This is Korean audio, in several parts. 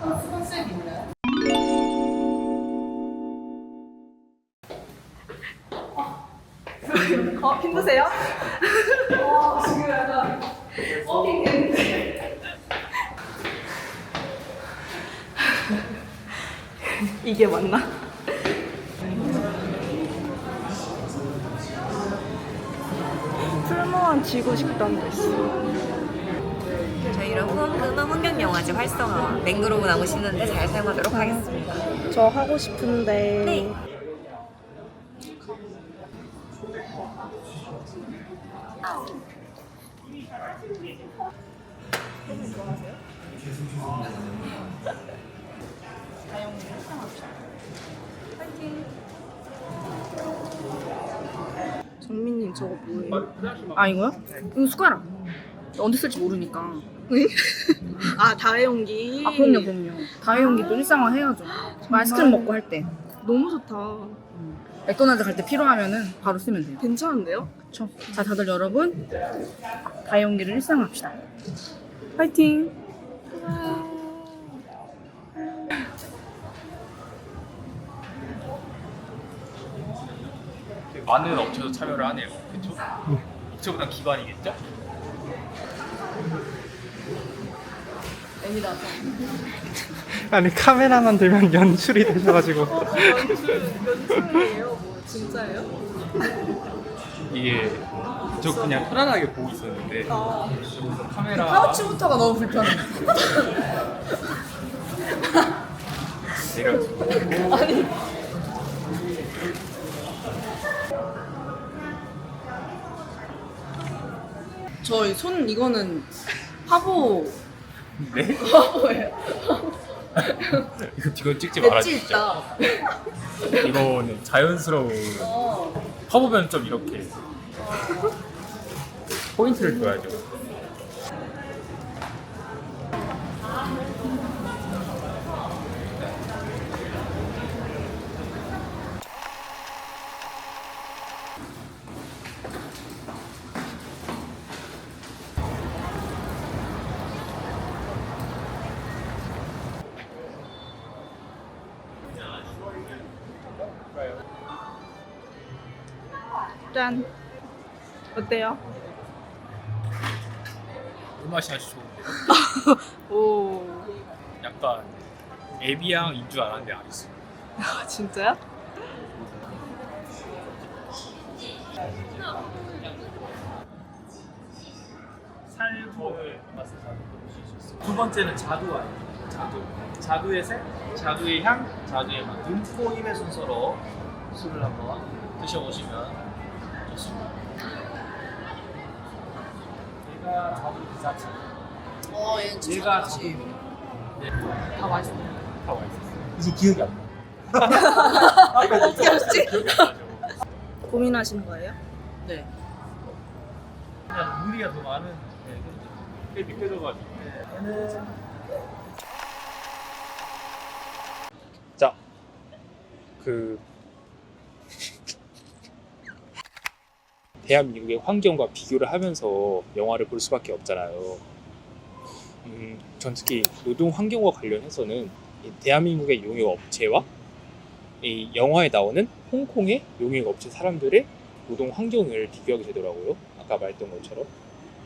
컨셉 있나요? 어, 힘드세요? 와 지금 약간 어핑 됐는데 이게 맞나? 풀무원 지구 식당도 있어. 여러분 음악 환경영화제 활성화 맹그로브 나무 심는데 잘 사용하도록 하겠습니다. 저 하고 싶은데. 네. 정민님 저거 뭐예요? 아 이거요? 이거 숟가락. 언제 쓸지 모르니까. 아 다해용기. 아 그럼요 그럼요 다이용기도 일상화 해야죠 아이스크림 먹고 할 때 너무 좋다. 맥도날드 갈 때 필요하면은 바로 쓰면 돼요 괜찮은데요? 그쵸 자 다들 여러분 다이용기를 일상화합시다 파이팅 많은 업체도 참여를 하네요. 그렇죠? 업체보다 기관이겠죠? 아니 카메라만 들면 연출이 되셔가지고. 연출 연출이에요? 뭐 진짜예요? 이게 저 그냥 편안하게 보고 있었는데 카메라 파우치부터가 너무 불편해. 내려주고. 저손 이거는 화보 네? 이거 이거 찍지 엣지 말아주시죠. 있다. 이거는 자연스러운 어. 화보면 좀 이렇게 포인트를 줘야죠. 짠. 어때요? 그 맛이 아주 좋은데 오. 약간 에비앙인 줄 알았는데 아니었어. 아, 진짜요? 맛을. 두 번째는 자두와요. 자두. 자두의 색, 자두의 향, 자두의 맛. 눈코 입의 순서로 술을 한번 드셔보시면. 얘가 그 자체. 어, 얘는 진짜 얘가 자두. 네, 다 맛있어요. 다 맛있었어요. 이제 기억이 안 나. 어떻게 알았지? 기억이 안 나죠. 고민하시는 거예요? 네 그냥 무리가 더 많은 네, 꽤 느껴져가지고 얘는 자, 그 대한민국의 환경과 비교를 하면서 영화를 볼 수밖에 없잖아요. 음, 전 특히 노동 환경과 관련해서는 이 대한민국의 용역 업체와 이 영화에 나오는 홍콩의 용역 업체 사람들의 노동 환경을 비교하게 되더라고요. 아까 말했던 것처럼.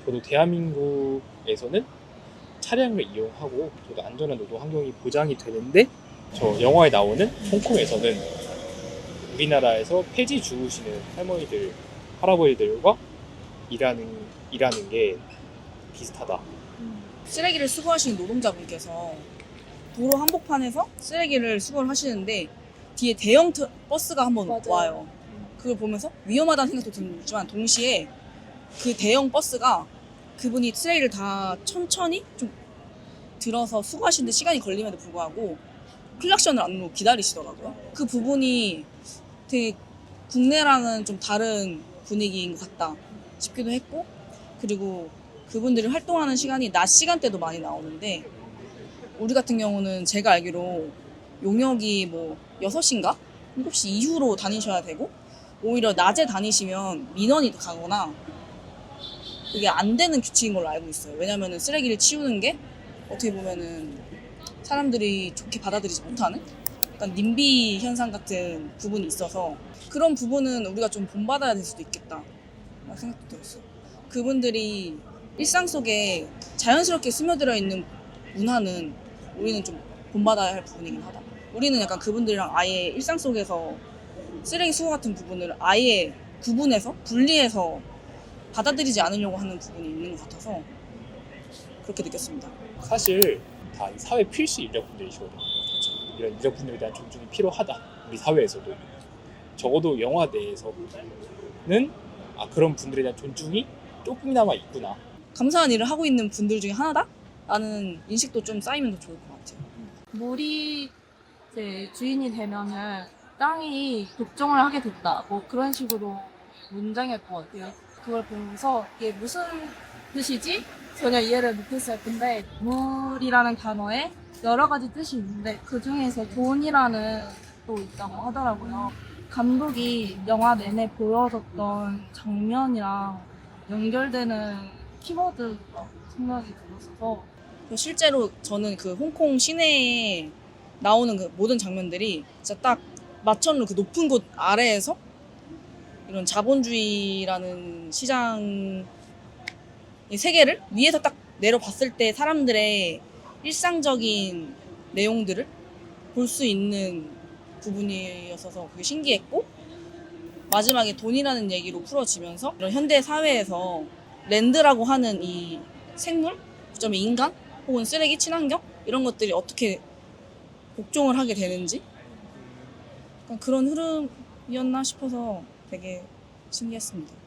저도 대한민국에서는 차량을 이용하고 저도 안전한 노동 환경이 보장이 되는데 저 영화에 나오는 홍콩에서는 우리나라에서 폐지 주우시는 할머니들, 할아버지들과 일하는 일하는 게 비슷하다. 쓰레기를 수거하시는 노동자분께서 도로 한복판에서 쓰레기를 수거를 하시는데 뒤에 대형 트- 버스가 한번 맞아요. 와요. 그걸 보면서 위험하다는 생각도 들지만 동시에 그 대형 버스가 그분이 쓰레기를 다 천천히 좀 들어서 수거하시는데 시간이 걸림에도 불구하고 클락션을 안 누르고 기다리시더라고요. 그 부분이 되게 국내랑은 좀 다른 분위기인 것 같다 싶기도 했고 그리고 그분들이 활동하는 시간이 낮 시간대도 많이 나오는데 우리 같은 경우는 제가 알기로 용역이 뭐 6시인가? 7시 이후로 다니셔야 되고 오히려 낮에 다니시면 민원이 가거나 그게 안 되는 규칙인 걸로 알고 있어요. 왜냐면은 쓰레기를 치우는 게 어떻게 보면은 사람들이 좋게 받아들이지 못하는 약간 님비 현상 같은 부분이 있어서 그런 부분은 우리가 좀 본받아야 될 수도 있겠다 라는 생각도 들었어요. 그분들이 일상 속에 자연스럽게 스며들어 있는 문화는 우리는 좀 본받아야 할 부분이긴 하다. 우리는 약간 그분들이랑 아예 일상 속에서 쓰레기 수거 같은 부분을 아예 구분해서 분리해서 받아들이지 않으려고 하는 부분이 있는 것 같아서 그렇게 느꼈습니다. 사실 다이 사회 필수 인력분들이시거든요. 이런 인력분들에 대한 존중이 필요하다. 우리 사회에서도 적어도 영화 내에서는 아 그런 분들에 대한 존중이 조금이나마 있구나. 감사한 일을 하고 있는 분들 중에 하나다? 라는 인식도 좀 쌓이면 더 좋을 것 같아요. 물이 이제 주인이 되면은 땅이 독점을 하게 된다. 뭐 그런 식으로 문장일 것 같아요. 그걸 보면서 이게 무슨 뜻이지? 전혀 이해를 못했어요. 근데 물이라는 단어에 여러 가지 뜻이 있는데 그 중에서 돈이라는 또 있다고 하더라고요. 감독이 영화 내내 보여줬던 장면이랑 연결되는 키워드가 생각이 들었어서 실제로 저는 그 홍콩 시내에 나오는 그 모든 장면들이 진짜 딱 마천루 그 높은 곳 아래에서 이런 자본주의라는 시장의 세계를 위에서 딱 내려봤을 때 사람들의 일상적인 내용들을 볼 수 있는 부분이었어서 그게 신기했고 마지막에 돈이라는 얘기로 풀어지면서 이런 현대 사회에서 랜드라고 하는 이 생물, 그점에 인간 혹은 쓰레기 친환경 이런 것들이 어떻게 복종을 하게 되는지 그런 흐름이었나 싶어서 되게 신기했습니다.